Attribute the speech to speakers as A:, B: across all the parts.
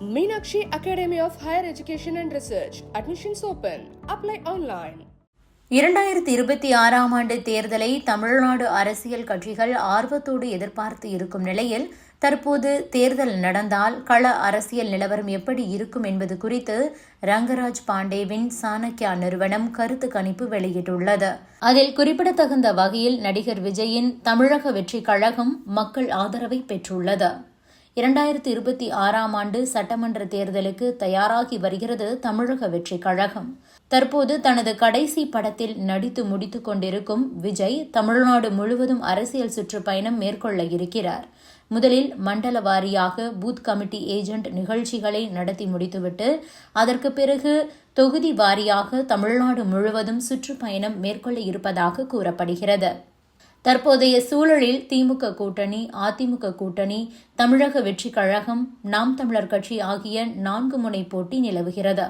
A: Meenakshi academy of higher education and research admissions open apply online
B: இரண்டாயிரத்தி இருபத்தி ஆறாம் ஆண்டு தேர்தலை தமிழ்நாடு அரசியல் கட்சிகள் ஆர்வத்தோடு எதிர்பார்த்து இருக்கும் நிலையில் தற்போது தேர்தல் நடந்தால் கள அரசியல் நிலவரம் எப்படி இருக்கும் என்பது குறித்து ரங்கராஜ் பாண்டேவின் சாணக்கியா நிறுவனம் கருத்து கணிப்பு வெளியிட்டுள்ளது. அதில் குறிப்பிடத்தகுந்த வகையில் நடிகர் விஜயின் தமிழக வெற்றி கழகம் மக்கள் ஆதரவை பெற்றுள்ளது. இரண்டாயிரத்தி இருபத்தி ஆறாம் ஆண்டு சட்டமன்ற தேர்தலுக்கு தயாராகி வருகிறது தமிழக வெற்றி கழகம். தற்போது தனது கடைசி படத்தில் நடித்து முடித்துக் கொண்டிருக்கும் விஜய் தமிழ்நாடு முழுவதும் அரசியல் சுற்றுப்பயணம் மேற்கொள்ள இருக்கிறார். முதலில் மண்டல வாரியாக பூத் கமிட்டி ஏஜென்ட் நிகழ்ச்சிகளை நடத்தி முடித்துவிட்டு அதற்கு பிறகு தொகுதி வாரியாக தமிழ்நாடு முழுவதும் சுற்றுப்பயணம் மேற்கொள்ள இருப்பதாக கூறப்படுகிறது. தற்போதைய சூழலில் திமுக கூட்டணி அதிமுக கூட்டணி தமிழக வெற்றி கழகம் நாம் தமிழர் கட்சி ஆகிய நான்கு முனை போட்டி நிலவுகிறது.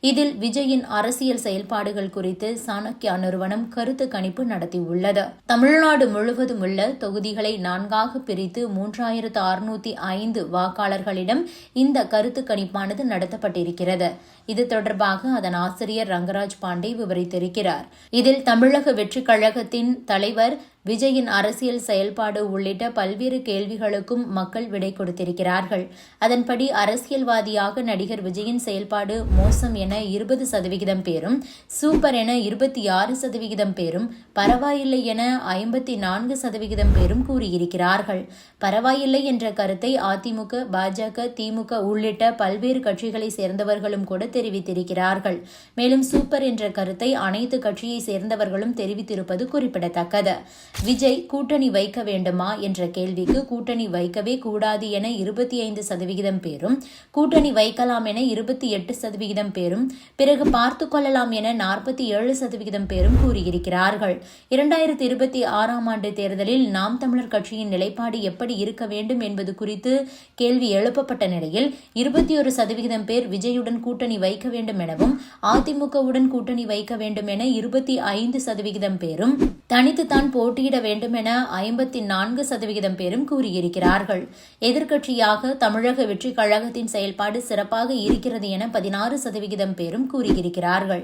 B: இதில் விஜயின் அரசியல் செயல்பாடுகள் குறித்து சாணக்கியா நிறுவனம் கருத்து கணிப்பு நடத்தியுள்ளது. தமிழ்நாடு முழுவதும் உள்ள தொகுதிகளை நான்காக பிரித்து மூன்றாயிரத்து அறுநூத்தி ஐந்து வாக்காளர்களிடம் இந்த கருத்து கணிப்பானது நடத்தப்பட்டிருக்கிறது. இது தொடர்பாக அதன் ஆசிரியர் ரங்கராஜ் பாண்டே விவரித்திருக்கிறார். இதில் தமிழக வெற்றிக் கழகத்தின் தலைவர் விஜயின் அரசியல் செயல்பாடு உள்ளிட்ட பல்வேறு கேள்விகளுக்கும் மக்கள் விடை கொடுத்திருக்கிறார்கள். அதன்படி அரசியல்வாதியாக நடிகர் விஜயின் செயல்பாடு மோசம் என இருபது சதவிகிதம் பேரும் சூப்பர் என இருபத்தி ஆறு சதவிகிதம் பேரும் பரவாயில்லை என ஐம்பத்தி நான்கு சதவிகிதம் பேரும் கூறியிருக்கிறார்கள். பரவாயில்லை என்ற கருத்தை அதிமுக பாஜக திமுக உள்ளிட்ட பல்வேறு கட்சிகளை சேர்ந்தவர்களும் கூட தெரிவித்திருக்கிறார்கள். மேலும் சூப்பர் என்ற கருத்தை அனைத்து கட்சியை சேர்ந்தவர்களும் தெரிவித்திருப்பது குறிப்பிடத்தக்கது. விஜய் கூட்டணி வைக்க வேண்டுமா என்ற கேள்விக்கு கூட்டணி வைக்கவே கூடாது என இருபத்தி ஐந்து சதவிகிதம் பேரும் கூட்டணி வைக்கலாம் என இருபத்தி எட்டு சதவிகிதம் பேரும் பிறகு பார்த்து கொள்ளலாம் என நாற்பத்தி ஏழு சதவிகிதம் பேரும் கூறியிருக்கிறார்கள். இரண்டாயிரத்தி இருபத்தி ஆறாம் ஆண்டு தேர்தலில் நாம் தமிழர் கட்சியின் நிலைப்பாடு எப்படி இருக்க வேண்டும் என்பது குறித்து கேள்வி எழுப்பப்பட்ட நிலையில் இருபத்தி ஒரு சதவிகிதம் பேர் விஜயுடன் கூட்டணி வைக்க வேண்டும் எனவும் அதிமுகவுடன் கூட்டணி வைக்க வேண்டும் என இருபத்தி ஐந்து சதவிகிதம் பேரும் தனித்துத்தான் போட்டியிட வேண்டும் என ஐம்பத்தி நான்கு சதவிகிதம் பேரும் கூறியிருக்கிறார்கள். எதிர்க்கட்சியாக தமிழக வெற்றி கழகத்தின் செயல்பாடு சிறப்பாக இருக்கிறது என பதினாறு சதவிகிதம் பேரும் கூறியிருக்கிறார்கள்.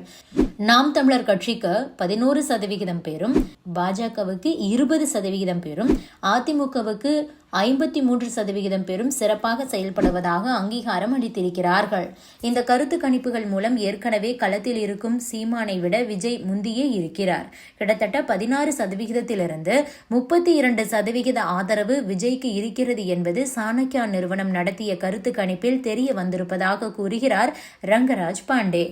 B: நாம் தமிழர் கட்சிக்கு பதினோரு சதவிகிதம் பேரும் பாஜகவுக்கு இருபது சதவிகிதம் பேரும் அதிமுகவுக்கு ஐம்பத்தி மூன்று சதவிகிதம் பேரும் சிறப்பாக செயல்படுவதாக அங்கீகாரம் அளித்திருக்கிறார்கள். இந்த கருத்து கணிப்புகள் மூலம் ஏற்கனவே களத்தில் இருக்கும் சீமானை விட விஜய் முந்தியே இருக்கிறார். கிட்டத்தட்ட பதினாறு சதவிகிதத்திலிருந்து முப்பத்தி இரண்டு சதவிகித ஆதரவு விஜய்க்கு இருக்கிறது என்பது சாணக்கியா நிறுவனம் நடத்திய கருத்து கணிப்பில் தெரிய வந்திருப்பதாக கூறுகிறார் Rangaraj Pandey.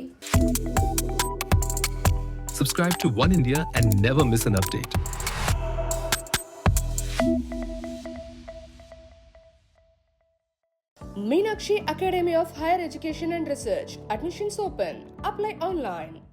C: Subscribe to One India and never miss an update.
A: Meenakshi Academy of Higher Education and Research. Admissions open. Apply online.